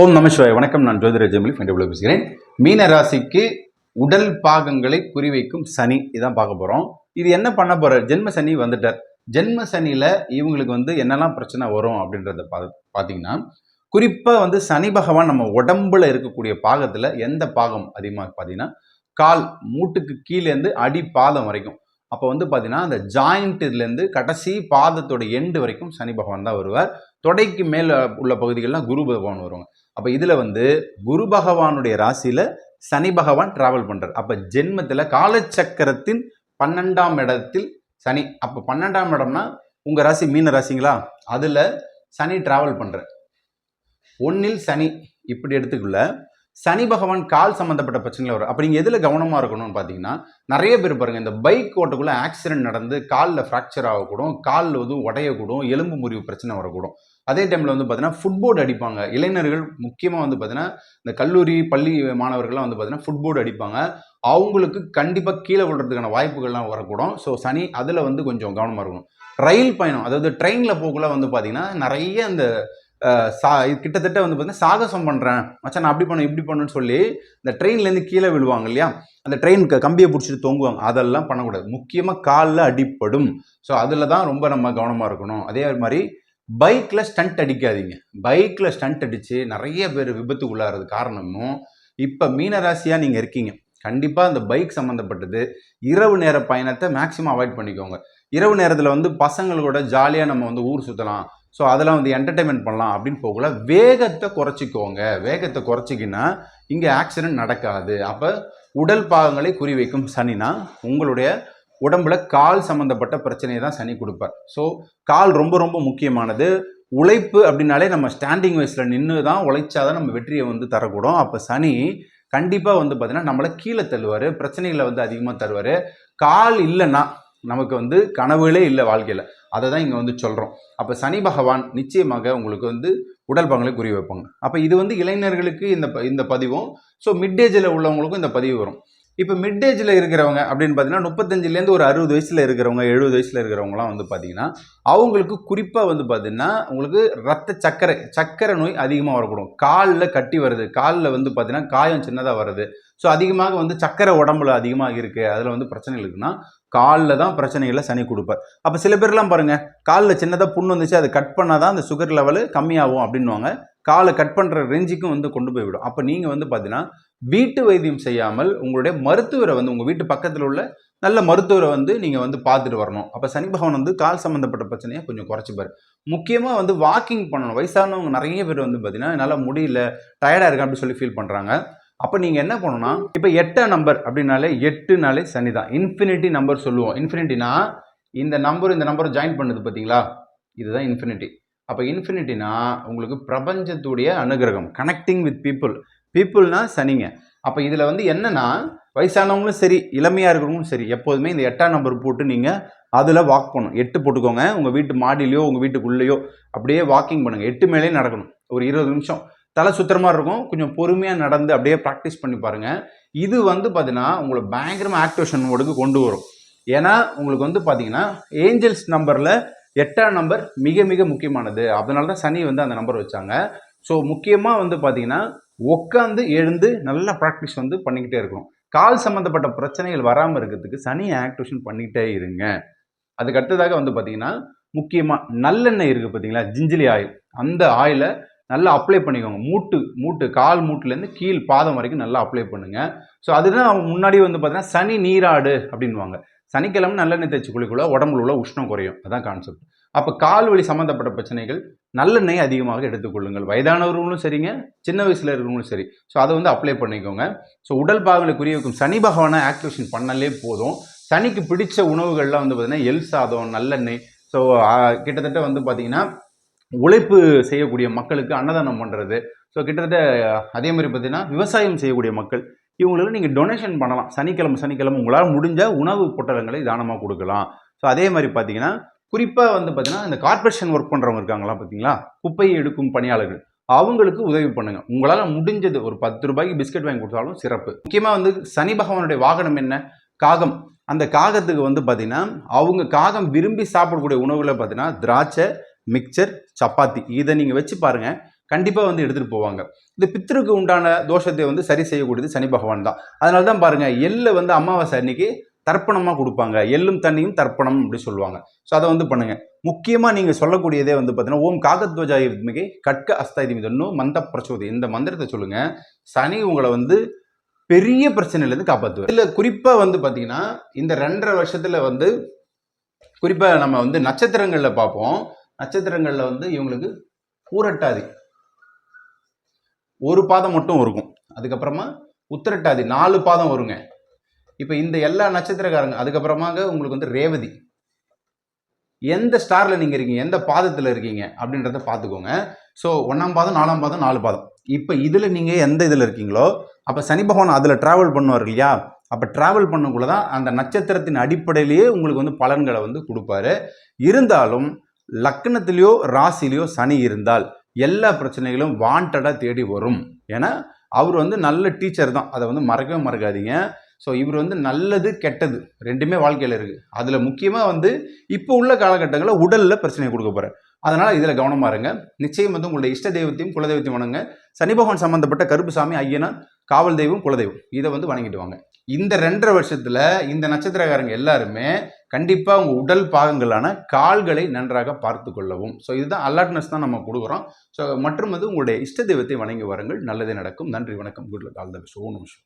ஓம் நமசிவாய் வணக்கம். நான் ஜோதிர ஜெமிலி ஃபண்டிபுல பேசுகிறேன். மீன ராசிக்கு உடல் பாகங்களை குறிவைக்கும் சனி இதான் பார்க்க போகிறோம் இது என்ன பண்ண போகிற ஜென்ம சனி வந்துட்டார். ஜென்ம சனியில் இவங்களுக்கு வந்து என்னெல்லாம் பிரச்சனை வரும் அப்படின்றத பா பார்த்தீங்கன்னா குறிப்பாக வந்து சனி பகவான் நம்ம உடம்புல இருக்கக்கூடிய பாகத்தில் எந்த பாகம் அதிகமாக பார்த்தீங்கன்னா கால் மூட்டுக்கு கீழேருந்து அடி பாதம் வரைக்கும். அப்போ வந்து பார்த்தீங்கன்னா அந்த ஜாயிண்ட்லேருந்து கடைசி பாதத்தோட எண்டு வரைக்கும் சனி பகவான் தான் வருவார். தொடைக்கு மேலே உள்ள பகுதிகள்லாம் குரு பகவான் வருவாங்க. அப்போ இதில் வந்து குரு பகவானுடைய ராசியில் சனி பகவான் டிராவல் பண்ணுறார் அப்போ ஜென்மத்தில் காலச்சக்கரத்தின் பன்னெண்டாம் இடத்தில் சனி. அப்போ பன்னெண்டாம் இடம்னா உங்கள் ராசி மீன ராசிங்களா? அதில் சனி டிராவல் பண்ணுறார் ஒன்றில் சனி. இப்படி எடுத்துக்குள்ள சனி பகவான் கால் சம்மந்தப்பட்ட பிரச்சனைகள் வரும். அப்போ நீங்கள் எதில் கவனமாக இருக்கணும்னு பார்த்தீங்கன்னா நிறைய பேர் பாருங்கள் இந்த பைக் ஓட்டக்குள்ளே ஆக்சிடென்ட் நடந்து காலில் ஃப்ராக்சர் ஆகக்கூடும் காலில் வந்து உடையக்கூடும் எலும்பு முறிவு பிரச்சனை வரக்கூடும். அதே டைமில் வந்து பார்த்தீங்கன்னா ஃபுட்போர்டு அடிப்பாங்க. இளைஞர்கள் முக்கியமாக வந்து பார்த்தீங்கன்னா இந்த கல்லூரி பள்ளி மாணவர்கள்லாம் வந்து பார்த்தீங்கன்னா ஃபுட்போர்டு அடிப்பாங்க. அவங்களுக்கு கண்டிப்பாக கீழே விடுறதுக்கான வாய்ப்புகள்லாம் வரக்கூடும். ஸோ சனி அதில் வந்து கொஞ்சம் கவனமாக இருக்கணும். ரயில் பயணம் அதாவது ட்ரெயினில் போகக்குள்ள வந்து பார்த்தீங்கன்னா நிறைய இந்த சா இது கிட்டத்தட்ட வந்து பார்த்தீங்கன்னா சாகசம் பண்ணுறேன் மச்சான் நான் அப்படி பண்ண இப்படி பண்ணுன்னு சொல்லி இந்த ட்ரெயின்லேருந்து கீழே விழுவாங்க இல்லையா? அந்த ட்ரெயின் கம்பியை பிடிச்சிட்டு தொங்குவாங்க. அதெல்லாம் பண்ணக்கூடாது. முக்கியமாக காலில் அடிப்படும். ஸோ அதில் தான் ரொம்ப நம்ம கவனமாக இருக்கணும். அதே மாதிரி பைக்கில் ஸ்டண்ட் அடிக்காதீங்க. பைக்கில் ஸ்டண்ட் அடித்து நிறைய பேர் விபத்துக்குள்ளாகிறது காரணமும் இப்போ மீனராசியாக நீங்கள் இருக்கீங்க. கண்டிப்பாக அந்த பைக் சம்மந்தப்பட்டது இரவு நேர பயணத்தை மேக்ஸிமம் அவாய்ட் பண்ணிக்கோங்க. இரவு நேரத்தில் வந்து பசங்களோட ஜாலியாக நம்ம வந்து ஊர் சுற்றலாம் ஸோ அதெல்லாம் வந்து என்டர்டைன்மெண்ட் பண்ணலாம் அப்படின்னு போகல. வேகத்தை குறைச்சிக்கோங்க. வேகத்தை குறைச்சிக்கின்னா இங்கே ஆக்சிடென்ட் நடக்காது. அப்போ உடல் பாகங்களை குறிவைக்கும் சனினா உங்களுடைய உடம்புல கால் சம்மந்தப்பட்ட பிரச்சனையை தான் சனி கொடுப்பார். ஸோ கால் ரொம்ப ரொம்ப முக்கியமானது. உழைப்பு அப்படின்னாலே நம்ம ஸ்டாண்டிங் வயசில் நின்று தான் உழைச்சாதான் நம்ம வெற்றியை வந்து தரக்கூடும். அப்போ சனி கண்டிப்பாக வந்து பார்த்தீங்கன்னா நம்மளை கீழே தள்ளுவார். பிரச்சனைகளை வந்து அதிகமாக தருவார். கால் இல்லைன்னா நமக்கு வந்து கனவுகளே இல்லை வாழ்க்கையில். அதை தான் இங்கே வந்து சொல்கிறோம் அப்போ சனி பகவான் நிச்சயமாக உங்களுக்கு வந்து உடல் பங்களை குறி வைப்பாங்க. அப்போ இது வந்து இளைஞர்களுக்கு இந்த ப- இந்த பதிவும் ஸோ மிட்டேஜில் உள்ளவங்களுக்கும் இந்த பதிவு வரும். இப்போ மிட்டேஜில் இருக்கிறவங்க அப்படின்னு பார்த்தீங்கன்னா முப்பத்தஞ்சுலேருந்து ஒரு அறுபது வயசில் இருக்கிறவங்க எழுபது வயசில் இருக்கிறவங்களாம் வந்து பார்த்தீங்கன்னா அவங்களுக்கு குறிப்பாக வந்து பார்த்தீங்கன்னா உங்களுக்கு ரத்த சக்கரை சக்கரை நோய் அதிகமாக வரக்கூடும். காலில் கட்டி வருது காலில் வந்து பார்த்தீங்கன்னா காயம் சின்னதாக வருது ஸோ அதிகமாக வந்து சக்கரை உடம்புல அதிகமாக இருக்குது அதில் வந்து பிரச்சனைகள் இருக்குன்னா காலில் தான் பிரச்சனைகளை சனி கொடுப்பார். அப்போ சில பேர்லாம் பாருங்கள் காலில் சின்னதாக புண்ணு வந்துச்சு அதை கட் பண்ணால் தான் அந்த சுகர் லெவலு கம்மியாகும் அப்படின்வாங்க காலை கட் பண்ணுற ரேஞ்சுக்கும் வந்து கொண்டு போய்விடும் அப்போ நீங்கள் வந்து பார்த்தீங்கன்னா வீட்டு வைத்தியம் செய்யாமல் உங்களுடைய மருத்துவரை வந்து உங்கள் வீட்டு பக்கத்தில் உள்ள நல்ல மருத்துவரை வந்து நீங்கள் வந்து பார்த்துட்டு வரணும். அப்போ சனி பகவான் வந்து கால் சம்மந்தப்பட்ட பிரச்சனையை கொஞ்சம் குறைச்சிப்பார். முக்கியமாக வந்து வாக்கிங் பண்ணணும். வயசானவங்க நிறைய பேர் வந்து பார்த்தீங்கன்னா என்னால் முடியல டயர்டாக இருக்கேன் அப்படின்னு சொல்லி ஃபீல் பண்ணுறாங்க அப்போ நீங்கள் என்ன பண்ணணும்னா இப்போ எட்டாம் நம்பர் அப்படின்னாலே எட்டுனாலே சனி தான் இன்ஃபினிட்டி நம்பர் சொல்லுவோம் இன்ஃபினிட்டினா இந்த நம்பர் இந்த நம்பர் ஜாயின் பண்ணுது பார்த்தீங்களா இதுதான் இன்ஃபினிட்டி அப்போ இன்ஃபினிட்டினா உங்களுக்கு பிரபஞ்சத்துடைய அனுகிரகம் கனெக்டிங் வித் பீப்புள் பீப்புள்னா சனிங்க. அப்போ இதில் வந்து என்னென்னா வயசானவங்களும் சரி இளமையாக இருக்கிறவங்களும் சரி எப்போதுமே இந்த எட்டாம் நம்பர் போட்டு நீங்கள் அதில் வாக் பண்ணணும். எட்டு போட்டுக்கோங்க. உங்கள் வீட்டு மாடியிலையோ உங்கள் வீட்டுக்குள்ளேயோ அப்படியே வாக்கிங் பண்ணுங்கள் எட்டு மேலே நடக்கணும். ஒரு இருபது நிமிஷம். தலை சுத்துற மாதிரி இருக்கும். கொஞ்சம் பொறுமையாக நடந்து அப்படியே ப்ராக்டிஸ் பண்ணி பாருங்கள் இது வந்து பார்த்தீங்கன்னா உங்களை பயங்கரமாக ஆக்டிவேஷன் மோடுக்கு கொண்டு வரும். ஏன்னா உங்களுக்கு வந்து பார்த்தீங்கன்னா ஏஞ்சல்ஸ் நம்பரில் எட்டாம் நம்பர் மிக மிக முக்கியமானது. அதனால தான் சனி வந்து அந்த நம்பர் வச்சாங்க. ஸோ முக்கியமாக வந்து பார்த்தீங்கன்னா உட்காந்து எழுந்து நல்லா ப்ராக்டிஸ் வந்து பண்ணிக்கிட்டே இருக்கணும். கால் சம்மந்தப்பட்ட பிரச்சனைகள் வராமல் இருக்கிறதுக்கு சனி ஆக்டிவேஷன் பண்ணிக்கிட்டே இருங்க. அதுக்கு அடுத்ததாக வந்து பார்த்தீங்கன்னா முக்கியமாக நல்லெண்ணெய் இருக்குது பார்த்தீங்களா ஜிஞ்சிலி ஆயில் அந்த ஆயிலை நல்லா அப்ளை பண்ணிக்கோங்க. மூட்டு மூட்டு கால் மூட்டுலேருந்து கீழ் பாதம் வரைக்கும் நல்லா அப்ளை பண்ணுங்கள் ஸோ அதுதான் முன்னாடி வந்து பார்த்தீங்கன்னா சனி நீராடு அப்படின்வாங்க சனிக்கிழமை நல்லெண்ணெய் தேய்ச்சி குளிக்குள்ள உடம்புல உள்ள உஷ்ணம் குறையும். அதான் கான்செப்ட் அப்போ கால் வலி சம்மந்தப்பட்ட பிரச்சனைகள் நல்லெண்ணெய் அதிகமாக எடுத்துக்கொள்ளுங்கள் வயதானவர்களும் சரிங்க சின்ன வயசில் இருக்கிறவங்களும் சரி. ஸோ அதை வந்து அப்ளை பண்ணிக்கோங்க. ஸோ உடல் பாகங்களை குறி வைக்கும் சனி பகவானை ஆக்டிவேஷன் பண்ணாலே போதும். சனிக்கு பிடிச்ச உணவுகள்லாம் வந்து பார்த்தீங்கன்னா எல் சாதம் நல்லெண்ணெய். ஸோ கிட்டத்தட்ட வந்து பார்த்தீங்கன்னா உழைப்பு செய்யக்கூடிய மக்களுக்கு அன்னதானம் பண்ணுறது ஸோ கிட்டத்தட்ட அதே மாதிரி பார்த்தீங்கன்னா விவசாயம் செய்யக்கூடிய மக்கள் இவங்களுக்கு நீங்கள் டொனேஷன் பண்ணலாம். சனிக்கிழமை சனிக்கிழமை உங்களால் முடிஞ்ச உணவு பொட்டலங்களை தானமாக கொடுக்கலாம். ஸோ அதே மாதிரி பார்த்தீங்கன்னா குறிப்பாக வந்து பார்த்தீங்கன்னா இந்த கார்ப்பரேஷன் ஒர்க் பண்ணுறவங்க இருக்காங்களா பார்த்தீங்களா? குப்பையை எடுக்கும் பணியாளர்கள் அவங்களுக்கு உதவி பண்ணுங்க. உங்களால் முடிஞ்சது ஒரு பத்து ரூபாய்க்கு பிஸ்கட் வாங்கி கொடுத்தாலும் சிறப்பு. முக்கியமாக வந்து சனி பகவானுடைய வாகனம் என்ன? காகம். அந்த காகத்துக்கு வந்து பார்த்தீங்கன்னா அவங்க காகம் விரும்பி சாப்பிடக்கூடிய உணவுகளை பார்த்தீங்கன்னா திராட்சை மிக்சர் சப்பாத்தி. இதை நீங்கள் வச்சு பாருங்கள் கண்டிப்பாக வந்து எடுத்துகிட்டு போவாங்க. இந்த பித்திருக்கு உண்டான தோஷத்தை வந்து சரி செய்யக்கூடியது சனி பகவான் தான். அதனால தான் பாருங்கள் எள்ளை வந்து அமாவாசை அன்னைக்கு தர்ப்பணமாக கொடுப்பாங்க. எள்ளும் தண்ணியும் தர்ப்பணம் அப்படி சொல்லுவாங்க. ஸோ அதை வந்து பண்ணுங்கள் முக்கியமாக நீங்கள் சொல்லக்கூடியதே வந்து பார்த்தீங்கன்னா ஓம் காகத்வஜாய வித்மிகை கட்க அஸ்தாயுதம் மந்த பிரச்சோதி இந்த மந்திரத்தை சொல்லுங்கள் சனி உங்களை வந்து பெரிய பிரச்சனையிலேருந்து காப்பாற்றுவார் இதில் குறிப்பாக வந்து பார்த்தீங்கன்னா இந்த ரெண்டரை வருஷத்தில் வந்து குறிப்பாக நம்ம வந்து நட்சத்திரங்களில் பார்ப்போம். நட்சத்திரங்களில் வந்து இவங்களுக்கு பூரட்டாதி. ஒரு பாதம் மட்டும் இருக்கும். அதுக்கப்புறமா உத்திரட்டாதி நாலு பாதம் வருங்க. இப்போ இந்த எல்லா நட்சத்திரக்காரங்க அதுக்கப்புறமாக உங்களுக்கு வந்து ரேவதி. எந்த ஸ்டாரில் நீங்கள் இருக்கீங்க எந்த பாதத்தில் இருக்கீங்க அப்படின்றத பார்த்துக்கோங்க. ஸோ ஒன்றாம் பாதம் நாலாம் பாதம் நாலு பாதம். இப்போ இதில் நீங்கள் எந்த இதில் இருக்கீங்களோ அப்போ சனி பகவான் அதில் ட்ராவல் பண்ணுவார் இல்லையா? அப்போ ட்ராவல் பண்ணக்குள்ள தான் அந்த நட்சத்திரத்தின் அடிப்படையிலேயே உங்களுக்கு வந்து பலன்களை வந்து கொடுப்பாரு. இருந்தாலும் லக்னத்திலேயோ ராசிலேயோ சனி இருந்தால் எல்லா பிரச்சனைகளும் வாண்டடாக தேடி வரும். ஏன்னா அவர் வந்து நல்ல டீச்சர் தான். அதை வந்து மறக்கவே மறக்காதீங்க. ஸோ இவர் வந்து நல்லது கெட்டது ரெண்டுமே வாழ்க்கையில் இருக்குது அதில் முக்கியமாக வந்து இப்போ உள்ள காலகட்டங்களில் உடலில் பிரச்சனை கொடுக்க போகிறேன் அதனால் இதில் கவனமாக இருங்க. நிச்சயம் வந்து உங்களுடைய இஷ்ட தெய்வத்தையும் குலதெய்வத்தையும் வணங்க சனி பகவான் சம்மந்தப்பட்ட கருப்புசாமி ஐயனா காவல் தெய்வம் குலதெய்வம் இதை வந்து வணங்கிட்டு வாங்க. இந்த ரெண்டரை வருஷத்தில் இந்த நட்சத்திரக்காரங்க எல்லாருமே கண்டிப்பாக உங்கள் உடல் பாகங்களான கால்களை நன்றாக பார்த்து கொள்ளவும். ஸோ இதுதான் அலர்ட்னஸ் தான் நம்ம கொடுக்குறோம். ஸோ மற்றும் வந்து உங்களுடைய இஷ்ட தெய்வத்தை வணங்கி வாருங்கள். நல்லதே நடக்கும். நன்றி வணக்கம். Good luck all the best ஓ நிமிஷம்